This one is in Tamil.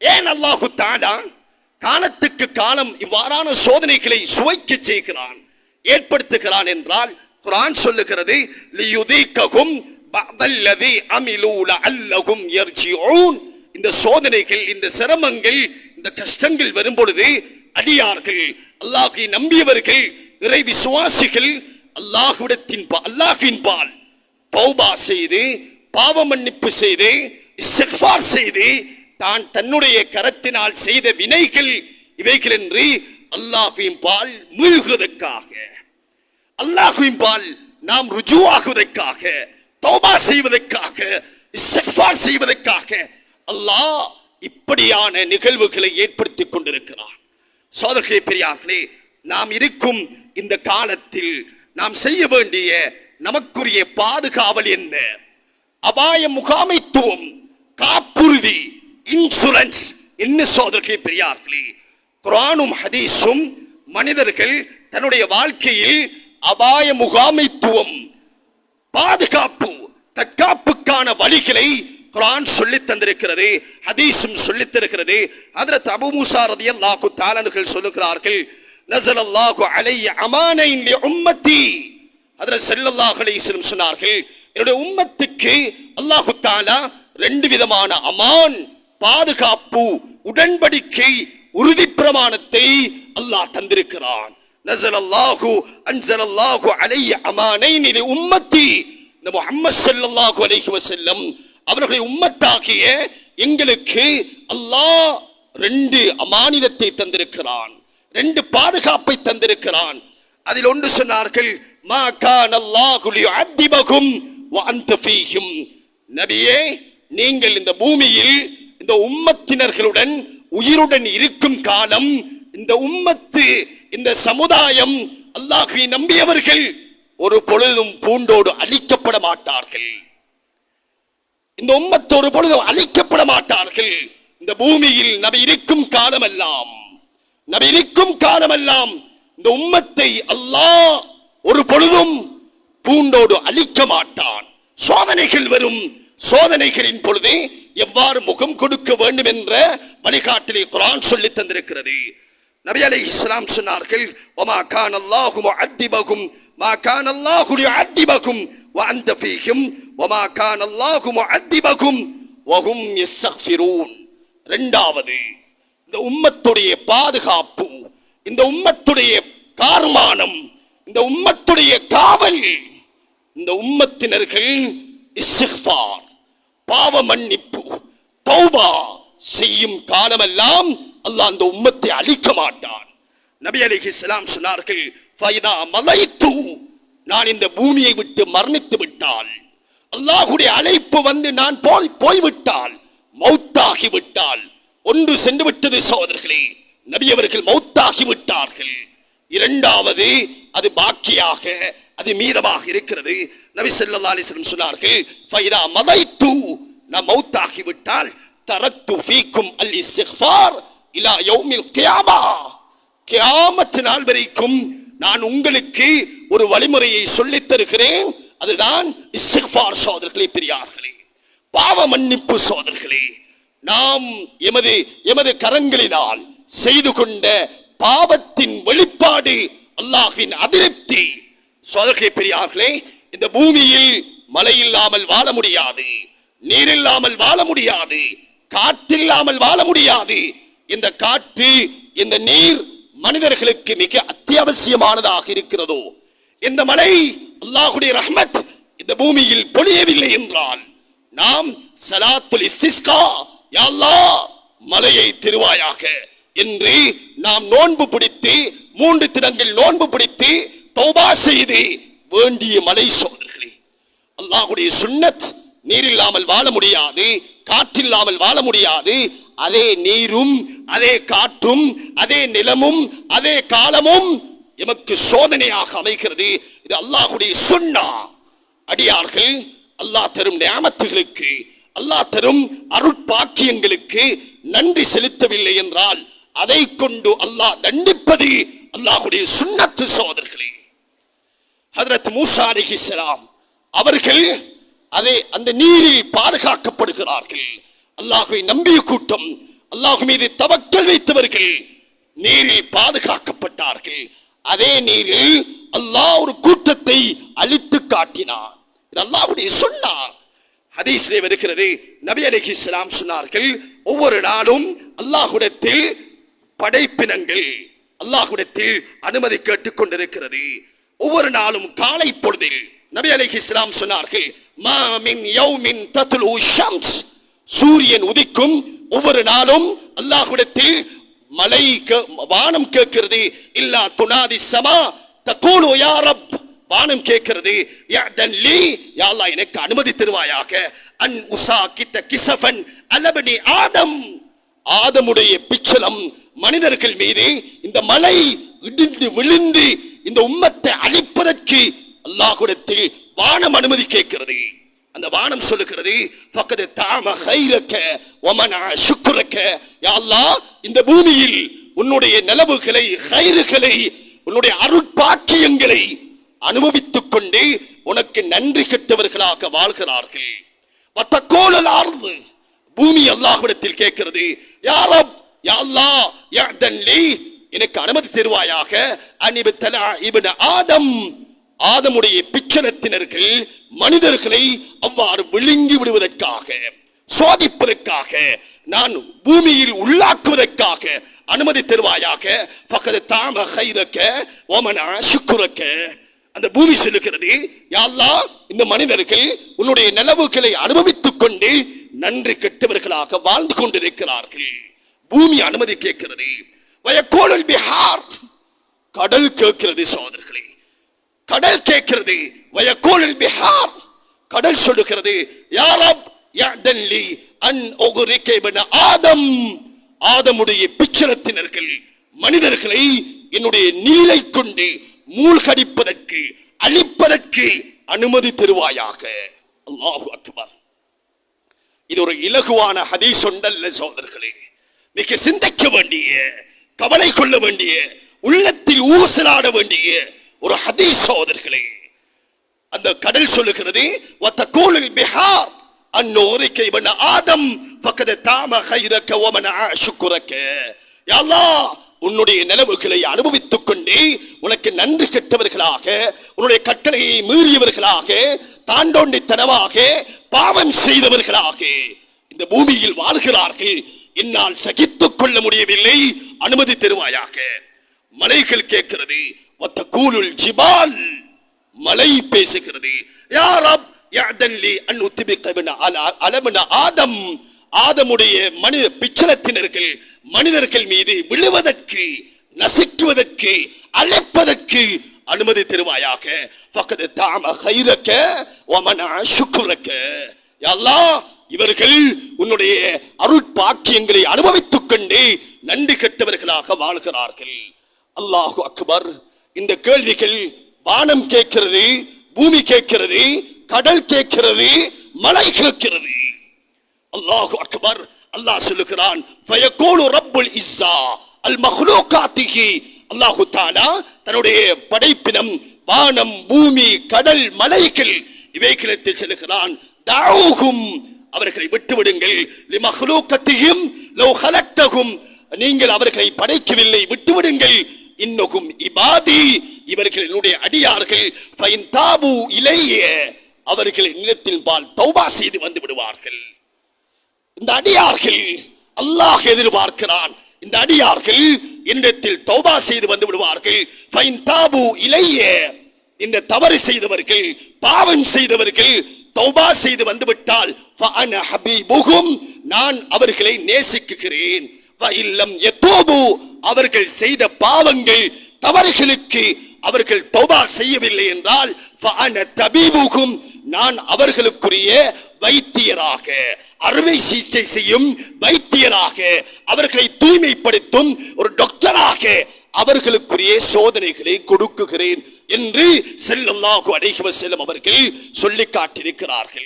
ஏன் அல்லாஹு தாலா காலத்துக்கு காலம் இவ்வாறான சோதனைகளை சுவைக்க செய்கிறான் ஏற்படுத்துகிறான் என்றால் குரான் சொல்லுகிறது லியுதீக்ககும் பதல்லதி அமிலூல அல்லகும் யர்ஜிஊன். இந்த சோதனைகள் இந்த சிரமங்கள் இந்த கஷ்டங்கள் வரும் பொழுது அடியார்கள் அல்லாஹை நம்பியவர்கள் இறை விசுவாசிகள் அல்லாஹ்விடத்தின் பா- பால் தௌபா செய்து பாவ மன்னிப்பு செய்து இஸ்திக்ஃபார் செய்து தான் தன்னுடைய கரத்தினால் செய்த வினைகள் இவைகள் என்று பால் மீள்வதற்காக அல்லாஹுவின் பால் நாம் ருஜுவாகுவதற்காக தௌபா செய்வதற்காக இஸ்திக்ஃபார் செய்வதற்காக அல்லாஹ் இப்படியான நிகழ்வுகளை ஏற்படுத்தி கொண்டிருக்கிறான். சோதர்களே பெரியார்களே நாம் இருக்கும் இந்த காலத்தில் நாம் செய்ய வேண்டிய நமக்குரிய பாதுகாவல் என்ன? அபாய முகாமைத்துவம் காப்புறுதி இன்சூரன்ஸ் என்ன சோதர்களே பெரியார்களே? குரானும் ஹதீஸும் மனிதர்கள் தன்னுடைய வாழ்க்கையில் அபாய முகாமைத்துவம் பாதுகாப்பு தற்காப்புக்கான வழிகளை குரான் சொல்லித் தந்திருக்கிறது ஹதீஸும் சொல்லித் தருகிறது. அதில் அபூ மூசா ரலியல்லாஹு தாலன்கள் சொல்லுகிறார்கள் நஸலல்லாஹு அலைய அமானை லி உம்மத்தி. அதில் செல்லல்லாஹ் அலைஹி சொன்னார்கள் என்னுடைய உம்மத்துக்கு அல்லாஹு தாலா ரெண்டு விதமான அமான் பாதுகாப்பு உடன்படிக்கை உறுதி பிரமாணத்தை அல்லாஹ் தந்திருக்கிறான். நஸலல்லாஹு அல்லாஹு அலைய அமானை நிலை உம்மத்தி. இந்த முஹம்மது ஸல்லல்லாஹு அலைஹி வசல்லம் அவர்களை உம்மத்தாகிய எங்களுக்கு அல்லாஹ் ரெண்டு அமானிதத்தை தந்திருக்கிறான். ரெண்டு பாதுகாப்பை தந்திருக்கிறான். அதில் ஒன்று சொன்னார்கள் மா கான் அல்லாஹு லியுஅத்திபகும் வ அன்த ஃபீஹிம். நபியே நீங்கள் இந்த பூமியில் இந்த உம்மத்தினர்களுடன் உயிருடன் இருக்கும் காலம் இந்த உம்மத்து இந்த சமுதாயம் அல்லாஹை நம்பியவர்கள் ஒரு பொழுதும் பூண்டோடு அழிக்கப்பட மாட்டார்கள். இந்த உம்மத்து ஒரு பொழுதும் அழிக்கப்பட மாட்டார்கள். இந்த பூமியில் நபி இருக்கும் காலமெல்லாம் நபி இருக்கும் காலமெல்லாம் இந்த உம்மத்தை அல்லாஹ் ஒரு பொழுதும் பூண்டோடு அழிக்க மாட்டான். சோதனைகள் வரும். சோதனைகளின் பொழுது எவ்வாறு முகம் கொடுக்க வேண்டும் என்ற வழிகாட்டிலே குரான் சொல்லி தந்திருக்கிறது. நபி அலை இஸ்லாம் சொன்னார்கள் ஒமா கான் அல்லாஹும் அத்திபகும் மா கான் அல்லாஹுடைய அத்திபகும் வ பீகும் ஒமா கான் அல்லாஹும் அத்திபகும் வகும் யஸ்தக்ஃபிரூன் இரண்டாவது இந்த உம்மத்துடைய பாதுகாப்பு இந்த உம்மத்துடைய கார்மானம் இந்த உம்மத்துடைய காவல் இந்த உம்மத்தினர்கள் இஸ்திக்ஃபார். பாவ மன்னிப்பு தௌபா செய்யும் காலமெல்லாம் அல்லாஹ் அந்த உம்மத்தை அழிக்க மாட்டான். நபி அலி இஸ்லாம் சொன்னார்கள் ஃபைதா மலைத்து நான் இந்த பூமியை விட்டு மரணித்து விட்டால் அல்லாஹுடைய அழைப்பு வந்து நான் போய் போய்விட்டால் மௌத்தாகி விட்டால் ஒன்று சென்று விட்டது சோதர்களே நபி அவர்கள் மௌத்தாகி விட்டார்கள். இரண்டாவது அது பாக்கியாக அது மீதமாக இருக்கிறது. நபி ஸல்லல்லாஹு அலைஹி சொன்னார்கள் ஃபைதா தூ நான் மௌத்தாகிவிட்டால் தரத்து ஃபீக்கும் அல் இஸ்திக்ஃபார் இலா யௌமில் கியாமா. கியாமத்து நாள் வரைக்கும் நான் உங்களுக்கு ஒரு வழிமுறையை சொல்லித் தருகிறேன். அதுதான் இஸ்திக்ஃபார் சோதர்களே பெரியார்களே. பாவ மன்னிப்பு சோதர்களே நாம் எமது எமது கரங்களினால் செய்து கொண்ட பாவத்தின் வெளிப்பாடு அல்லாஹின் அதிருப்தி. சோதர்களே பெரியார்களே இந்த பூமியில் மழை இல்லாமல் வாழ முடியாது நீர் இல்லாமல் வாழ முடியாது காற்றில்லாமல் வாழ முடியாது. இந்த காற்று இந்த நீர் மனிதர்களுக்கு மிக அத்தியாவசியமானதாக இருக்கிறதோ இந்த மலை அல்லாஹுடைய ரஹ்மத் இந்த பூமியில் பொழியவில்லை என்றால் நாம் சலாத்துல் இஸ்திஸ்கா யாழ்லா மலையை திருவாயாக என்று நாம் நோன்பு பிடித்து மூன்று தினங்கள் நோன்பு பிடித்து தௌபா செய்து வேண்டிய மலை சொல். அல்லாஹுடைய சுண்ணத் நீர் இல்லாமல் வாழ முடியாது காற்றில்லாமல் வாழ முடியாது. அதே நீரும் அதே காற்றும் அதே நிலமும் அதே காலமும் எமக்கு சோதனையாக அமைகிறது. இது அல்லாஹுடைய சுன்னா. அடியார்கள் அல்லாஹ் தரும் நியமத்துகளுக்கு அல்லாஹ் தரும் அருட்பாக்கியங்களுக்கு நன்றி செலுத்தவில்லை என்றால் அதை கொண்டு அல்லாஹ் தண்டிப்பது அல்லாஹுடைய சுண்ணத்து சோதர்களே ஹதரத் மூசா அலிஹிஸ்லாம் அவர்கள் அதே அந்த நீரில் பாதுகாக்கப்படுகிறார்கள். அல்லாஹுவை நம்பிய கூட்டம் அல்லாஹ் மீது தவக்கல் வைத்தவர்கள் நீரில் பாதுகாக்கப்பட்டார்கள். அதே நீரில் அல்லாஹ் ஒரு கூட்டத்தை அழித்து காட்டினான். இது அல்லாஹ்வுடைய சொன்னார் ஹதீஸ்லே வருகிறது நபி இஸ்லாம் சொன்னார்கள் ஒவ்வொரு நாளும் அல்லாஹுடத்தில் படைப்பினங்கள் அல்லாஹுடத்தில் அனுமதி கேட்டுக் கொண்டிருக்கிறது. ஒவ்வொரு நாளும் காலை பொழுதில் நபி இஸ்லாம் சொன்னார்கள் மா மின் யௌமின் தத்லு ஷம்ஸ். சூரியன் உதிக்கும் ஒவ்வொரு நாளும் அல்லாஹ்விடத்தில் மலை கே- வானம் கேட்கிறது. இல்லா துனாதி சமா தகூலு யா ரப். வானம் கேட்கிறது. யஅதன் லீ. யா அல்லாஹ் எனக்கு அனுமதி தருவாயாக. அன் உசா கித்த கிசஃபன் அலபனி ஆதம். ஆதமுடைய பிச்சலம் மனிதர்கள் மீது இந்த மலை இடிந்து விழுந்து இந்த உம்மத்தை அழிப்பதற்கு அல்லாஹுடத்தில் வானம் அனுமதி கேட்கிறது. அந்த வானம் சொல்லுகிறது பக்கத்து தாம கைரக்க ஒமனா சுக்குரக்க யா இந்த பூமியில் உன்னுடைய நிலவுகளை ஹைருகளை உன்னுடைய அருட்பாக்கியங்களை அனுபவித்துக் கொண்டே உனக்கு நன்றி கெட்டவர்களாக வாழ்கிறார்கள். வத்தக்கோலல் ஆர்வு பூமி அல்லாஹ்விடத்தில் கேட்கிறது யாரப் யா அல்லாஹ் யஅதன் எனக்கு அனுமதி தருவாயாக அனிபத்தலா இப்னு ஆதம். ஆதமுடைய பிச்சனத்தினர்கள் மனிதர்களை அவ்வாறு விழுங்கி விடுவதற்காக சோதிப்பதற்காக நான் பூமியில் உள்ளாக்குவதற்காக அனுமதி தருவாயாக பக்கத்து தாம கைரக்க ஓமனா சுக்குரக்க அந்த பூமி செல்லுகிறது. யா இந்த மனிதர்கள் உன்னுடைய நிலவுகளை அனுபவித்துக் கொண்டு நன்றி கெட்டவர்களாக வாழ்ந்து கொண்டிருக்கிறார்கள். பூமி அனுமதி கேட்கிறது. வயக்கோளல் பிஹார். கடல் கேட்கிறது சோதர்களே. கடல் கேட்கிறது. வயக்கோலில் பிஹார். கடல் சொல்லுகிறது யாரப் யாடன்லி அன் உக்ரிக ஆதம். ஆதமுடைய பிச்சலத்தினர்கள் மனிதர்களை என்னுடைய நீலை கொண்டு மூழ்கடிப்பதற்கு அழிப்பதற்கு அனுமதி தருவாயாக அல்லாஹு அக்பர். இது ஒரு இலகுவான ஹதீஸ் ஒன்றல்ல சோதர்களே. மிக சிந்திக்க வேண்டிய கவலை கொள்ள வேண்டிய உள்ளத்தில் ஊசலாட வேண்டிய ஒரு ஹதீஸ் சோதர்களே அந்த கடல் சொல்லுகிறது வத்தகூலில் பிஹார் அன்னோரிக்க இவன் ஆதம் பக்கத தாம கைரக்க ஓமன சுக்குரக்க யா உன்னுடைய நிலவுகளை அனுபவித்துக் கொண்டே உனக்கு நன்றி கெட்டவர்களாக உன்னுடைய கட்டளையை மீறியவர்களாக தாண்டோண்டித்தனமாக பாவம் செய்தவர்களாக இந்த பூமியில் வாழ்கிறார்கள். என்னால் சகித்துக் கொள்ள முடியவில்லை. அனுமதி தருவாயாக. மலைகள் கேட்கிறது வத்தகூலுல் ஜிபால். மலை பேசுகிறது. யார் ரப் யஅதன் அன் உத்திபிக அல- அலமன ஆதம். ஆதமுடைய மனித பிச்சலத்தினர்கள் மனிதர்கள் மீது விழுவதற்கு நசுக்குவதற்கு அழைப்பதற்கு அனுமதி தருவாயாக. பக்கத்து தாம கைரக்க ஒமன சுக்குரக்க யா அல்லாஹ் இவர்கள் உன்னுடைய அருட்பாக்கியங்களை அனுபவித்துக் கொண்டு நன்றி கெட்டவர்களாக வாழ்கிறார்கள். அல்லாஹு அக்பர். இந்த கேள்விகள் வானம் கேட்கிறது பூமி கேட்கிறது கடல் கேட்கிறது மலை கேட்கிறது. அல்லாஹு அக்பர் அல்லாஹ் சொல்லுகிறான் ரப்புல் இஸ்ஸா அல் மஹ்லூகாத்திஹி. அல்லாஹு தாலா தன்னுடைய படைப்பினம் வானம் பூமி கடல் மலைகள் இவைகளுக்கு செலுகிறான் தாவுகும் அவர்களை விட்டு விடுங்கள் லிமஹ்லூகத்திஹிம் லவ் ஹலக்தஹும். நீங்கள் அவர்களை படைக்கவில்லை விட்டு இன்னொகும் இபாதி. இவர்கள் என்னுடைய அடியார்கள். ஃபைன் தாபு இலைய. அவர்கள் நிலத்தின் பால் தௌபா செய்து வந்து விடுவார்கள். இந்த அடியார்கள் அல்லாஹ் எதிர்பார்க்கிறான். இந்த அடியார்கள் என்னிடத்தில் தௌபா செய்து வந்து விடுவார்கள். ஃபைன் தாபு இலைய. இந்த தவறு செய்தவர்கள் பாவம் செய்தவர்கள் தௌபா செய்து வந்துவிட்டால் நான் அவர்களை நேசிக்குகிறேன். இல்லம் எத்தோபு. அவர்கள் செய்த பாவங்கள் தவறுகளுக்கு அவர்கள் தௌபா செய்யவில்லை என்றால் ஃபஅன நான் அவர்களுக்குரிய வைத்தியராக அறுவை சிகிச்சை செய்யும் வைத்தியராக அவர்களை தூய்மைப்படுத்தும் ஒரு டாக்டராக அவர்களுக்குரிய சோதனைகளை கொடுக்குகிறேன் என்று செல்லல்லாஹு அடைகிவ செல்லும் அவர்கள் சொல்லி காட்டியிருக்கிறார்கள்.